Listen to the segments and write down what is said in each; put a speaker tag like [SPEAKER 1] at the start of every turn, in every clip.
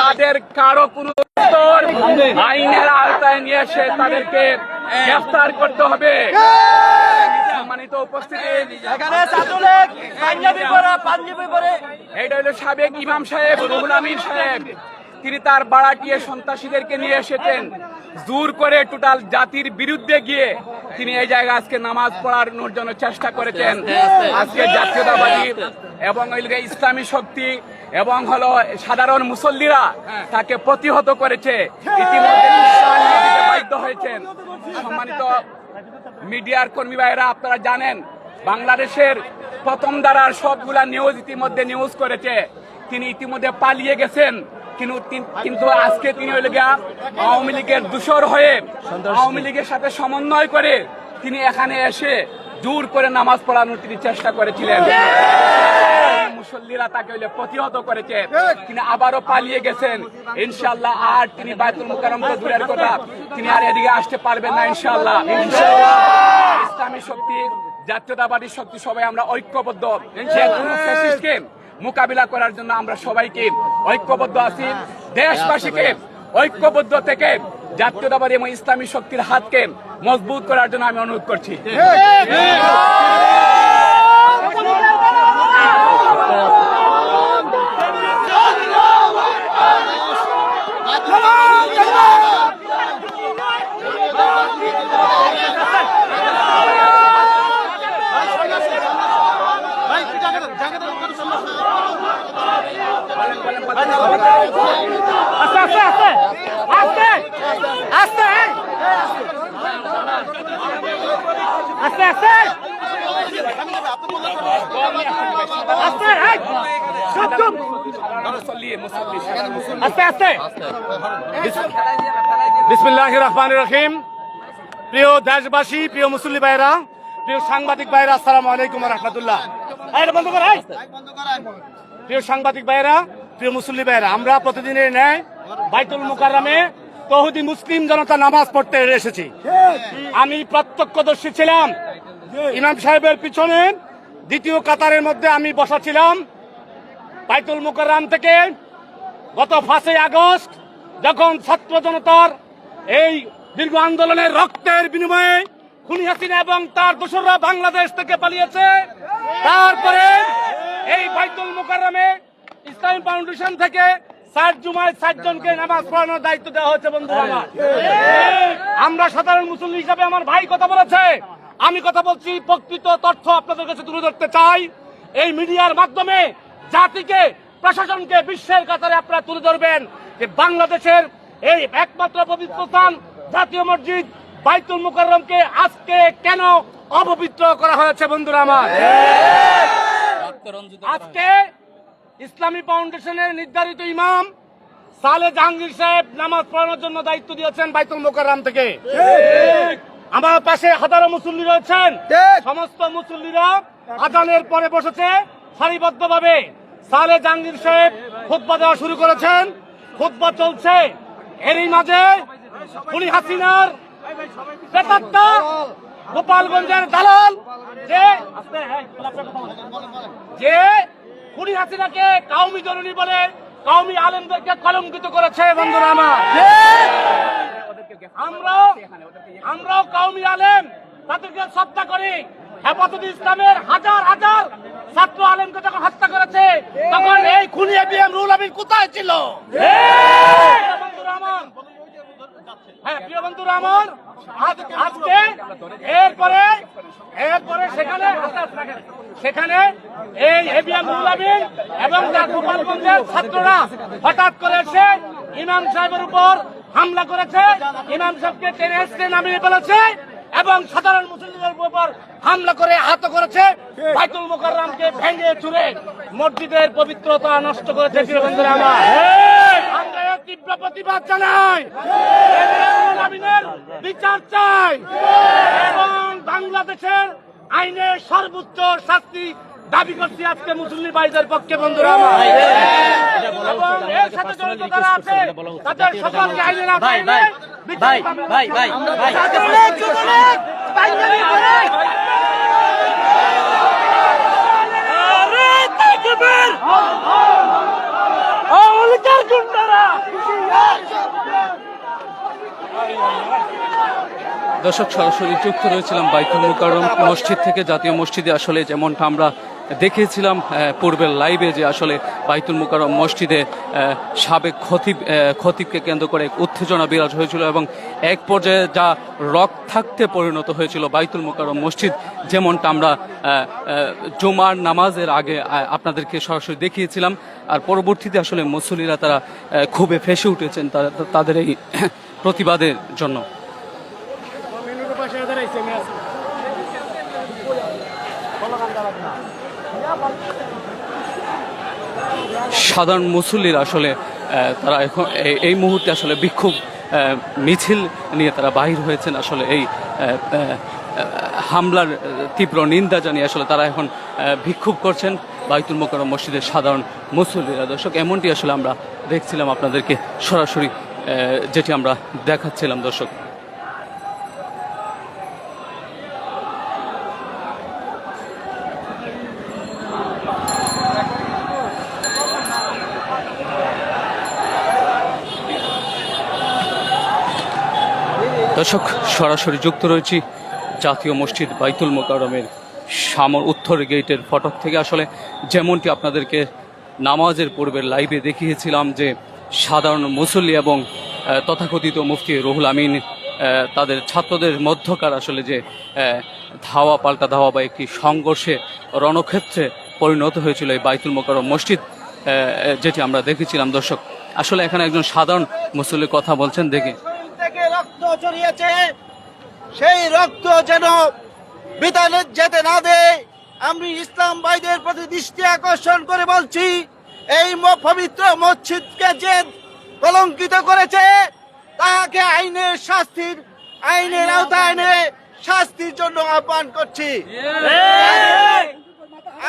[SPEAKER 1] তাদের কারও কোনো আইনের আওতায় নিয়ে এসে তাদেরকে গ্রেফতার করতে হবে। সম্মানিত উপস্থিতি।
[SPEAKER 2] এখানে ছাত্রলীগ পাঞ্জাবি পরে পাঞ্জাবি পরে।
[SPEAKER 1] এইটা হলো সাবেক ইমাম সাহেব রুহুল সাহেব। তিনি তার বাড়াটিয়ে সন্ত্রাসীদেরকে নিয়ে এসেছেন। জোর করে টোটাল জাতির বিরুদ্ধে গিয়ে তিনি এই জায়গায় আজকে নামাজ পড়ানোর জন্য চেষ্টা করেছেন। আজকে জাতীয়তাবাদী এবং ইসলামী শক্তি এবং হলো সাধারণ মুসল্লিরা তাকে প্রতিহত করেছে। ইতিমধ্যে বাধ্য হয়েছেন। সম্মানিত মিডিয়ার কর্মী ভাইরা আপনারা জানেন বাংলাদেশের প্রথম দ্বারার সবগুলা নিউজ ইতিমধ্যে নিউজ করেছে। তিনি ইতিমধ্যে পালিয়ে গেছেন। কিন্তু কিন্তু আজকে তিনি হইলে গিয়া আওয়ামী লীগের দূষর হয়ে আওয়ামী লীগের সাথে সমন্বয় করে তিনি এখানে এসে জোর করে নামাজ পড়ানোর তিনি চেষ্টা করেছিলেন। মুসল্লিরা তাকে হইলে প্রতিহত করেছে তিনি আবারও পালিয়ে গেছেন। ইনশাল্লাহ আর তিনি বায়তুল মুকাররম তো দূরের কথা তিনি আর এদিকে আসতে পারবেন না ইনশাল্লাহ ইনশাল্লাহ ইসলামী শক্তি জাতীয়তাবাদী শক্তি সবাই আমরা ঐক্যবদ্ধ। যে কোনো ফ্যাসিস্টকে মোকাবিলা করার জন্য আমরা সবাইকে ঐক্যবদ্ধ আছি। দেশবাসীকে ঐক্যবদ্ধ থেকে জাতীয়তাবাদী এবং ইসলামী শক্তির হাতকে মজবুত করার জন্য আমি অনুরোধ করছি।
[SPEAKER 2] আস্তে আস্তে।
[SPEAKER 3] বিসমিল্লাহ রহমান রহিম। প্রিয় দেশবাসী প্রিয় মুসল্লি ভাইরা প্রিয় সাংবাদিক ভাইরা আসসালামু আলাইকুম রহমতুল্লাহ।
[SPEAKER 2] বন্ধ কর এই।
[SPEAKER 3] প্রিয় সাংবাদিক ভাইরা প্রিয় মুসল্লি ভাইরা আমরা প্রতিদিনের ন্যায় বাইতুল মুকাররমে তহুদি মুসলিম জনতা নামাজ পড়তে এসেছি। আমি প্রত্যক্ষদর্শী ছিলাম। ইমাম সাহেবের পিছনে দ্বিতীয় কাতারের মধ্যে আমি বসা ছিলাম। বাইতুল মুকাররম থেকে গত পাঁচই আগস্ট যখন ছাত্র জনতার এই দীর্ঘ আন্দোলনের রক্তের বিনিময়ে খুনি হাসিনা এবং তার দোসররা বাংলাদেশ থেকে পালিয়েছে, তারপরে এই বাইতুল মুকাররমে ইসলামী ফাউন্ডেশন থেকে ষাট জুমায় ষাট জনকে নামাজ পড়ানোর দায়িত্ব দেওয়া হয়েছে বন্ধুরা আমার। আমরা সাধারণ মুসলিম হিসাবে আমার ভাই কথা বলেছে। আমি কথা বলছি প্রকৃত তথ্য আপনাদের কাছে তুলে ধরতে চাই। এই মিডিয়ার মাধ্যমে জাতিকে প্রশাসনকে বিশ্বের কাতারে আপনারা তুলে ধরবেন যে বাংলাদেশের এই একমাত্র পবিত্র স্থান জাতীয় মসজিদ বাইতুল মুকাররমকে আজকে কেন অপবিত্র করা হয়েছে বন্ধুরা আমার? আজকে ইসলামী ফাউন্ডেশনের নির্ধারিত ইমাম সালে জাহাঙ্গীর সাহেব নামাজ পড়ানোর জন্য দায়িত্ব দিয়েছেন বাইতুল মোকাররাম থেকে। আমার পাশে হাজারো মুসল্লি রয়েছেন। সমস্ত মুসল্লিরা আজানের পরে বসেছে। সারিবদ্ধ ভাবে সালে জাহাঙ্গীর সাহেব খুতবা দেওয়া শুরু করেছেন। খুতবা চলছে। এরই মাঝে খুনি হাসিনার প্রেতাত্মা গোপালগঞ্জের দালাল যে যে খুনি হাসিনাকে কাউমি জরুরি বলে কাউমি আলেমদেরকে কলঙ্কিত করেছে বন্ধুরা আমার। আমরাও আমরাও কাউমি আলেম তাদেরকে সত্তা করি। হেফাজত ইসলামের হাজার হাজার ছাত্র আলেমকে যখন হত্যা করেছে, তখন এই খুনি এবিএম রুল আমিন কোথায় ছিল হ্যাঁ প্রিয় বন্ধুরা আমার আজকে এরপরে এরপরে সেখানে। সেখানে এই এবিএম রুহুল আমিন এবং তার গোপালগঞ্জের ছাত্ররা হঠাৎ করে এসে ইমাম সাহেবের উপর হামলা করেছে ইমাম সাহেবকে টেনে নামিয়ে ফেলেছে এবং সাধারণ মুসলিমদের উপর হামলা করে আহত করেছে বাইতুল মোকাররামকে ভেঙে চুরে। মসজিদের পবিত্রতা নষ্ট করেছে প্রিয় আমার। আমরা তীব্র প্রতিবাদ জানাই। বিচার চাই। এবং বাংলাদেশের আইনের সর্বোচ্চ শাস্তি দাবি করছি আজকে মুসলিম ভাইদের পক্ষে বন্ধুরা আমার। এর সাথে জড়িত যারা আছে তাদের সকলকে আইনের
[SPEAKER 4] দর্শক সরাসরি যুক্ত রয়েছিলাম বাইকুল মুকারম মসজিদ থেকে। জাতীয় মসজিদে আসলে যেমনটা আমরা দেখিয়েছিলাম পূর্বের লাইভে যে আসলে বাইতুল মুকাররম মসজিদে সাবেক খতিব খতিবকে কেন্দ্র করে উত্তেজনা বিরাজ হয়েছিল এবং এক পর্যায়ে যা রক থাকতে পরিণত হয়েছিল বাইতুল মুকাররম মসজিদ, যেমনটা আমরা জুমার নামাজের আগে আপনাদেরকে সরাসরি দেখিয়েছিলাম। আর পরবর্তীতে আসলে মুসল্লিরা তারা খুবই ফেসে উঠেছেন তাদের এই প্রতিবাদের জন্য। সাধারণ মুসল্লির আসলে তারা এখন এই- মুহূর্তে আসলে বিক্ষোভ মিছিল নিয়ে তারা বাহির হয়েছেন। আসলে এই হামলার তীব্র নিন্দা জানিয়ে আসলে তারা এখন বিক্ষোভ করছেন বাইতুল মোকাররম মসজিদের সাধারণ মুসল্লিরা। দর্শক, এমনটি আসলে আমরা দেখছিলাম আপনাদেরকে সরাসরি যেটি আমরা দেখাচ্ছিলাম। দর্শক দর্শক, সরাসরি যুক্ত রয়েছি জাতীয় মসজিদ বাইতুল মোকাররমের সামর উত্তর গেটের ফটক থেকে। আসলে যেমনটি আপনাদেরকে নামাজের পূর্বের লাইভে দেখিয়েছিলাম যে সাধারণ মুসল্লি এবং তথাকথিত মুফতি রুহুল আমিন তাদের ছাত্রদের মধ্যকার আসলে যে ধাওয়া, পাল্টা ধাওয়া বা একটি সংঘর্ষে রণক্ষেত্রে পরিণত হয়েছিল এই বাইতুল মোকাররম মসজিদ যেটি আমরা দেখেছিলাম। দর্শক, আসলে এখানে একজন সাধারণ মুসল্লি কথা বলছেন দেখে।
[SPEAKER 2] চড়িয়েছে, সেই রক্ত যেন বিতানে যেতে না দেয়। আমি ইসলাম ভাইদের প্রতি দৃষ্টি আকর্ষণ করে বলছি, এই পবিত্র মসজিদকে যে কলঙ্কিত করেছে, তাকে আইনের শাস্তির আইনের আওতায় এনে শাস্তির জন্য আহ্বান করছি।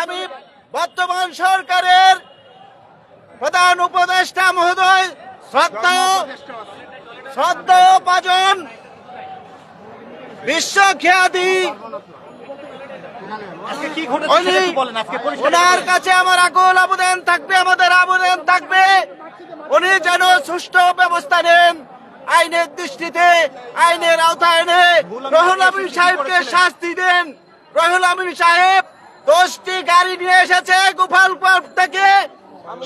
[SPEAKER 2] আমি বর্তমান সরকারের প্রধান উপদেষ্টা মহোদয়, শ্রদ্ধা শ্রদ্ধেয় পাজন বিশ্বখ্যাতি ওনার কাছে আমার আকুল আবেদন থাকবে আমাদের আবেদন থাকবে। উনি যেন সুষ্ঠু ব্যবস্থা নেন আইনের দৃষ্টিতে আইনের আওতায় এনে রহুল আমিন সাহেবকে শাস্তি দেন। রহুল আমিন সাহেব দশটি গাড়ি নিয়ে এসেছে গোপালপুর থেকে।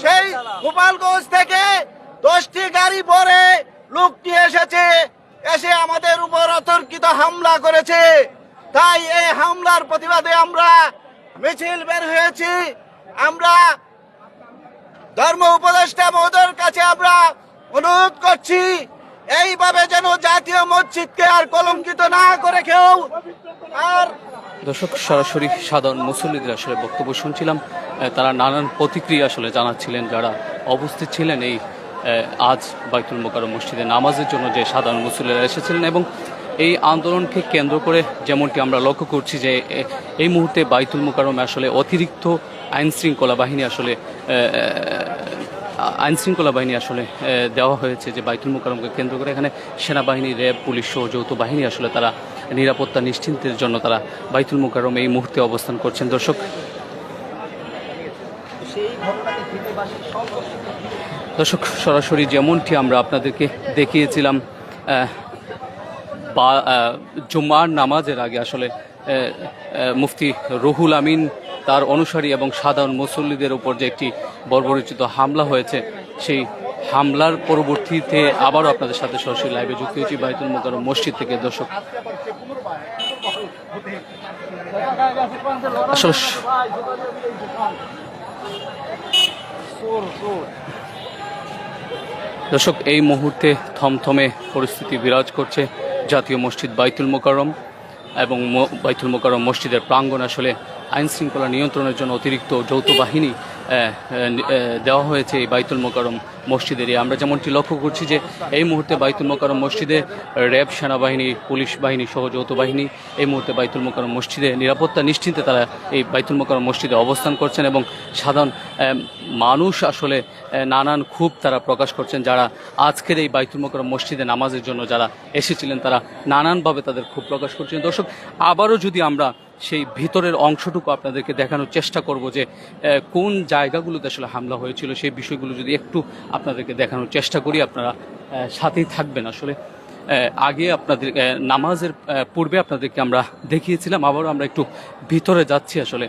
[SPEAKER 2] সেই গোপালগঞ্জ থেকে দশটি গাড়ি ভরে লোক নিয়ে এসেছে, এসে আমাদের উপর অতর্কিত হামলা করেছে। তাই এই হামলার প্রতিবাদে আমরা মিছিল বের হয়েছি। আমরা ধর্ম উপদেষ্টা মহোদয়ের কাছে আমরা অনুরোধ করছি, এইভাবে যেন জাতীয় মসজিদকে আর কলঙ্কিত না করে কেউ আর
[SPEAKER 4] দর্শক, সরাসরি সাধারণ মুসল্লিদের আসলে বক্তব্য শুনছিলাম। তারা নানান প্রতিক্রিয়া আসলে জানাচ্ছিলেন, যারা অবস্থিত ছিলেন এই আজ বাইতুল মোকারম মসজিদে নামাজের জন্য যে সাধারণ মুসল্লিরা এসেছিলেন এবং এই আন্দোলনকে কেন্দ্র করে যেমনটি আমরা লক্ষ্য করছি যে এই মুহূর্তে বাইতুল মোকারমে আসলে অতিরিক্ত আইন শৃঙ্খলা বাহিনী আসলে আইন শৃঙ্খলা বাহিনী আসলে দেওয়া হয়েছে যে বাইতুল মোকারমকে কেন্দ্র করে। এখানে সেনাবাহিনী, র্যাব, পুলিশ সহ যৌথ বাহিনী আসলে তারা নিরাপত্তা নিশ্চিন্তের জন্য তারা বাইতুল মোকারম এই মুহূর্তে অবস্থান করছেন। দর্শক দর্শক, সরাসরি যেমনটি আমরা আপনাদেরকে দেখিয়েছিলাম বা জুমার নামাজের আগে আসলে মুফতি রুহুল আমিন তার অনুসারী এবং সাধারণ মুসল্লিদের উপর যে একটি বর্বরচিত হামলা হয়েছে, সেই হামলার পরবর্তীতে আবারও আপনাদের সাথে সরাসরি লাইভে যুক্ত হয়েছি, বাইতুল মোকারম মসজিদ থেকে। দর্শক, আসলে দর্শক, এই মুহূর্তে থমথমে পরিস্থিতি বিরাজ করছে জাতীয় মসজিদ বাইতুল মোকারম এবং বাইতুল মোকারম মসজিদের প্রাঙ্গণ আসলে আইন শৃঙ্খলা নিয়ন্ত্রণের জন্য অতিরিক্ত যৌথ বাহিনী দেওয়া হয়েছে এই বাইতুল মোকারম মসজিদের। এই আমরা যেমনটি লক্ষ্য করছি যে এই মুহূর্তে বাইতুল মোকারম মসজিদে র্যাব, সেনাবাহিনী, পুলিশ বাহিনী সহ যৌথ বাহিনী এই মুহূর্তে বাইতুল মোকারম মসজিদে নিরাপত্তা নিশ্চিন্তে তারা এই বাইতুল মোকারম মসজিদে অবস্থান করছেন এবং সাধারণ মানুষ আসলে নানান ক্ষোভ তারা প্রকাশ করছেন যারা আজকের এই বাইতুল মোকারম মসজিদে নামাজের জন্য যারা এসেছিলেন তারা নানানভাবে তাদের ক্ষোভ প্রকাশ করছেন। দর্শক, আবারও যদি আমরা সেই ভিতরের অংশটুকু আপনাদেরকে দেখানোর চেষ্টা করব যে কোন জায়গাগুলোতে আসলে হামলা হয়েছিল সেই বিষয়গুলো যদি একটু আপনাদেরকে দেখানোর চেষ্টা করি আপনারা সাথেই থাকবেন। আসলে আগে আপনাদের নামাজের পূর্বে আপনাদেরকে আমরা দেখিয়েছিলাম আবারও আমরা একটু ভিতরে যাচ্ছি আসলে।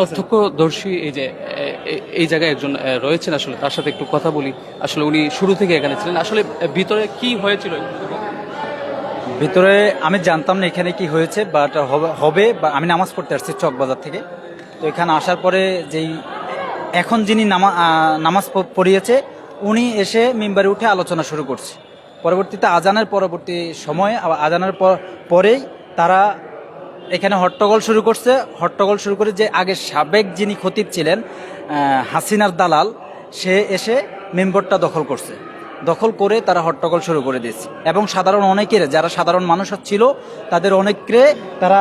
[SPEAKER 4] প্রত্যক্ষদর্শী এই যে এই জায়গায় একজন রয়েছেন আসলে তার সাথে একটু কথা বলি। আসলে উনি শুরু থেকে এখানে ছিলেন। আসলে ভিতরে কি হয়েছিল
[SPEAKER 5] ভিতরে আমি জানতাম না এখানে কি হয়েছে বাট হবে বা আমি নামাজ পড়তে আসছি চকবাজার থেকে। তো এখানে আসার পরে যেই, এখন যিনি নামা নামাজ পড়িয়েছে, উনি এসে মেম্বারে উঠে আলোচনা শুরু করছে। পরবর্তীতে আজানের পরবর্তী সময়ে আজানের পর- পরেই তারা এখানে হট্টগোল শুরু করছে। হট্টগোল শুরু করে যে আগে সাবেক যিনি খতিব ছিলেন হাসিনার দালাল, সে এসে মেম্বরটা দখল করছে। দখল করে তারা হট্টগোল শুরু করে দিয়েছে। এবং সাধারণ অনেকের, যারা সাধারণ মানুষ ছিল, তাদের অনেককে তারা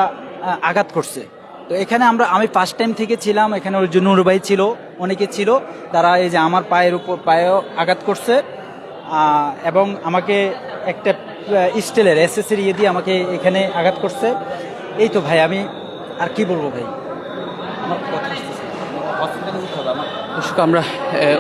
[SPEAKER 5] আঘাত করছে। তো এখানে আমরা, আমি ফার্স্ট টাইম থেকে ছিলাম, এখানে ওই যে নুর ভাই ছিল, অনেকে ছিল, তারা এই যে আমার পায়ের উপর, পায়েও আঘাত করছে। এবং আমাকে একটা স্টিলের এসএসের ইয়ে দিয়ে আমাকে এখানে আঘাত করছে। এই তো ভাই, আমি, আর কি বলব ভাই? আমার আসতেছে না। হসপিটালে যেতে হবে আমার।
[SPEAKER 4] দর্শক আমরা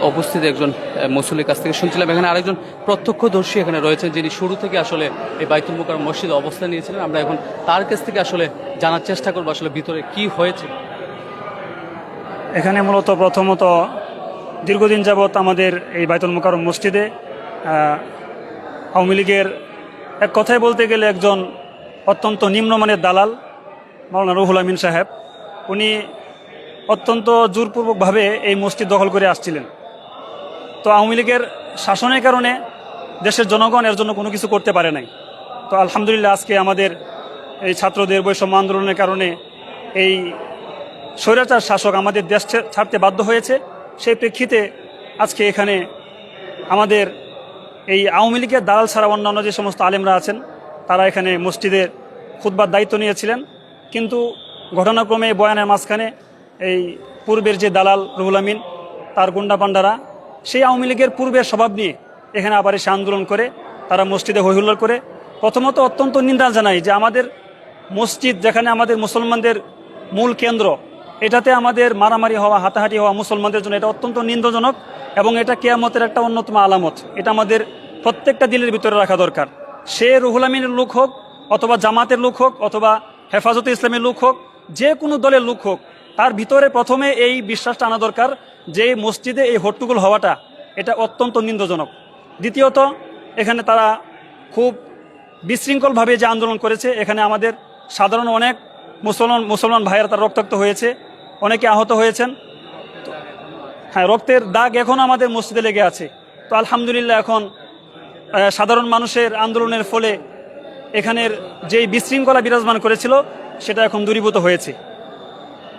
[SPEAKER 4] অবস্থিত একজন আহ, মুসল্লির কাছ থেকে শুনছিলাম। এখানে আরেকজন প্রত্যক্ষদর্শী এখানে রয়েছেন যিনি শুরু থেকে আসলে এই বাইতুল মোকার মসজিদে অবস্থান নিয়েছিলেন। আমরা এখন তার কাছ থেকে আসলে জানার চেষ্টা করব আসলে ভিতরে কি হয়েছে।
[SPEAKER 6] এখানে মূলত প্রথমত দীর্ঘদিন যাবৎ আমাদের এই বাইতুল মোকারম মসজিদে আওয়ামী লীগের এক কথায় বলতে গেলে একজন অত্যন্ত নিম্নমানের দালাল মাওলানা রুহুল আমিন সাহেব। উনি অত্যন্ত জোরপূর্বকভাবে এই মসজিদ দখল করে আসছিলেন। তো আওয়ামী লীগের শাসনের কারণে দেশের জনগণ এর জন্য কোনো কিছু করতে পারে নাই। তো আলহামদুলিল্লাহ আজকে আমাদের এই ছাত্রদের বৈষম্য আন্দোলনের কারণে এই স্বৈরাচার শাসক আমাদের দেশ ছাড়তে বাধ্য হয়েছে। সেই প্রেক্ষিতে আজকে এখানে আমাদের এই আওয়ামী লীগের দালাল ছাড়া অন্যান্য যে সমস্ত আলেমরা আছেন, তারা এখানে মসজিদের খুতবার দায়িত্ব নিয়েছিলেন। কিন্তু ঘটনাক্রমে বয়ানের মাঝখানে এই পূর্বের যে দালাল রুহুল আমিন, তার গুন্ডা পান্ডারা সেই আওয়ামী লীগের পূর্বের স্বভাব নিয়ে এখানে আবার এসে আন্দোলন করে, তারা মসজিদে হৈহুল্লোর করে। প্রথমত অত্যন্ত নিন্দা জানাই যে আমাদের মসজিদ যেখানে আমাদের মুসলমানদের মূল কেন্দ্র, এটাতে আমাদের মারামারি হওয়া হাতাহাতি হওয়া মুসলমানদের জন্য এটা অত্যন্ত নিন্দজনক এবং এটা কেয়ামতের একটা অন্যতম আলামত। এটা আমাদের প্রত্যেকটা দিলের ভিতরে রাখা দরকার। সে রুহুল আমিনের লোক হোক অথবা জামাতের লোক হোক অথবা হেফাজতে ইসলামের লোক হোক, যে কোনো দলের লোক হোক তার ভিতরে প্রথমে এই বিশ্বাসটা আনা দরকার যে মসজিদে এই হট্টগোল হওয়াটা, এটা অত্যন্ত নিন্দজনক। দ্বিতীয়ত, এখানে তারা খুব বিশৃঙ্খলভাবে যে আন্দোলন করেছে, এখানে আমাদের সাধারণ অনেক মুসলমান মুসলমান ভাইয়েরা তারা রক্তাক্ত হয়েছে, অনেকে আহত হয়েছেন। হ্যাঁ রক্তের দাগ এখন আমাদের মসজিদে লেগে আছে। তো আলহামদুলিল্লাহ এখন সাধারণ মানুষের আন্দোলনের ফলে এখানের যেই বিশৃঙ্খলা বিরাজমান করেছিল, সেটা এখন দূরীভূত হয়েছে।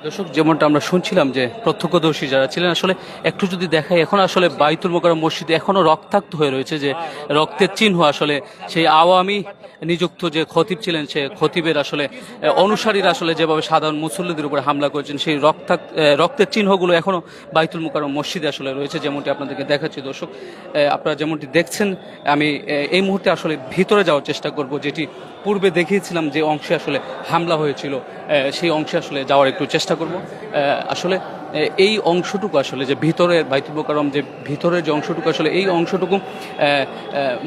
[SPEAKER 4] দর্শক, যেমনটা আমরা শুনছিলাম যে প্রত্যক্ষদর্শী যারা ছিলেন, আসলে একটু যদি দেখাই, এখন আসলে বাইতুল মোকারম মসজিদে এখনও রক্তাক্ত হয়ে রয়েছে যে রক্তের চিহ্ন আসলে সেই আওয়ামী নিযুক্ত যে খতিব ছিলেন, সে খতিবের আসলে অনুসারীরা আসলে যেভাবে সাধারণ মুসল্লিদের উপরে হামলা করেছেন, সেই রক্তাক্ত রক্তের চিহ্নগুলো এখনও বাইতুল মোকারম মসজিদে আসলে রয়েছে যেমনটি আপনাদেরকে দেখাচ্ছি দর্শক। আপনারা যেমনটি দেখছেন, আমি এই মুহূর্তে আসলে ভিতরে যাওয়ার চেষ্টা করব, যেটি পূর্বে দেখিয়েছিলাম যে অংশে আসলে হামলা হয়েছিল সেই অংশে আসলে যাওয়ার একটু চেষ্টা করব। আহ, আসলে এই অংশটুকু আসলে যে ভিতরের বাইতুল মোকারম যে ভিতরের যে অংশটুকু আসলে এই অংশটুকু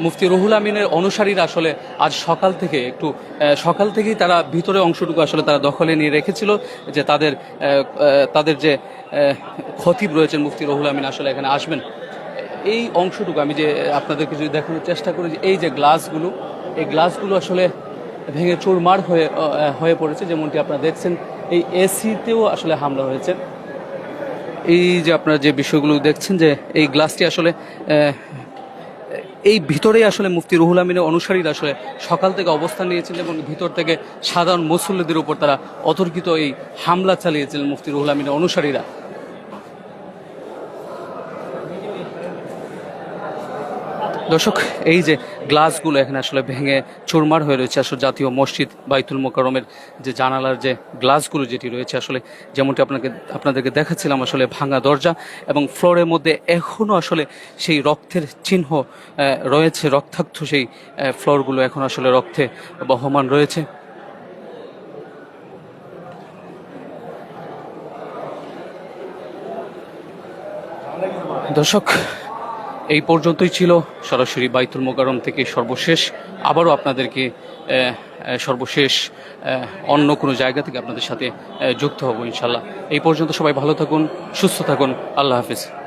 [SPEAKER 4] মুফতি রুহুল আমিনের অনুসারীরা আসলে আজ সকাল থেকে একটু সকাল থেকেই তারা ভিতরে অংশটুকু আসলে তারা দখলে নিয়ে রেখেছিল যে তাদের তাদের যে খতিব রয়েছেন মুফতি রহুল আমিন আসলে এখানে আসবেন। এই অংশটুকু আমি যে আপনাদেরকে যদি দেখানোর চেষ্টা করি যে এই যে গ্লাসগুলো এই গ্লাসগুলো আসলে ভেঙে চুরমার হয়ে হয়ে পড়েছে যেমনটি আপনারা দেখছেন এই এসিতেও আসলে হামলা হয়েছে। এই যে আপনারা যে বিষয়গুলো দেখছেন যে এই গ্লাসটি আসলে এই ভিতরে আসলে মুফতি রুহুল আমিনের অনুসারীরা আসলে সকাল থেকে অবস্থান নিয়েছিলেন এবং ভিতর থেকে সাধারণ মুসল্লিদের উপর তারা অতর্কিত এই হামলা চালিয়েছিলেন মুফতি রুহুল আমিনের অনুসারীরা। দর্শক, এই যে গ্লাসগুলো এখানে আসলে ভেঙে চুরমার হয়ে রয়েছে আসলে জাতীয় মসজিদ বাইতুল মোকারমের যে জানালার যে গ্লাসগুলো যেটি রয়েছে আসলে, যেমনটি আপনাকে, আপনাদেরকে দেখাচ্ছিলাম আসলে ভাঙা দরজা এবং ফ্লোরের মধ্যে এখনও আসলে সেই রক্তের চিহ্ন রয়েছে, রক্তাক্ত সেই ফ্লোরগুলো এখন আসলে রক্তে বহমান রয়েছে। দর্শক এই পর্যন্তই ছিল সরাসরি বাইতুল মোকারম থেকে সর্বশেষ। আবারও আপনাদেরকে সর্বশেষ অন্য কোনো জায়গা থেকে আপনাদের সাথে যুক্ত হব ইনশাল্লাহ। এই পর্যন্ত সবাই ভালো থাকুন, সুস্থ থাকুন। আল্লাহ হাফিজ।